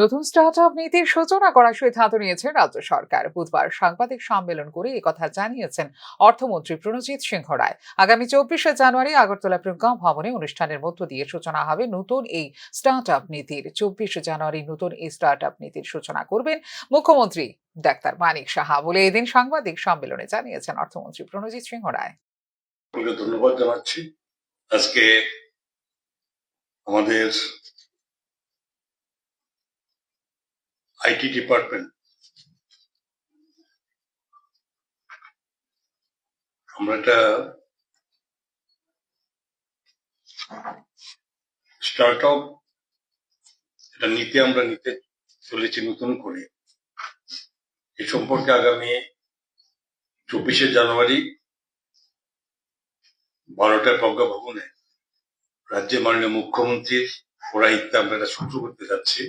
নতুন start up নীতির সূচনা করার সিদ্ধান্ত নিয়েছে রাজ্য সরকার। বুধবার সাংবাদিক সম্মেলন করে একথা জানিয়েছেন অর্থমন্ত্রী প্রণজিৎ সিংহ রায়। আগামী চব্বিশে জানুয়ারি আগরতলা প্রজ্ঞা ভবনে অনুষ্ঠানের মধ্য দিয়ে সূচনা হবে নতুন এই স্টার্ট আপ নীতির। চব্বিশে জানুয়ারি নতুন এই স্টার্ট আপ নীতির সূচনা করবেন মুখ্যমন্ত্রী ডাক্তার মানিক সাহা বলে এদিন সাংবাদিক সম্মেলনে জানিয়েছেন অর্থমন্ত্রী প্রণজিৎ সিংহ রায়। ধন্যবাদ জানাচ্ছি। আজকে আমাদের আইটি ডিপার্টমেন্ট। আমরা একটা স্টার্ট আপ এটা নিতে আমরা নিতে চলেছি নতুন করে। এ সম্পর্কে আগামী চব্বিশে জানুয়ারি বারোটা প্রজ্ঞা ভবনে রাজ্যের মাননীয় মুখ্যমন্ত্রীর পৌরাহিত্যে আমরা এটা শুরু করতে যাচ্ছি।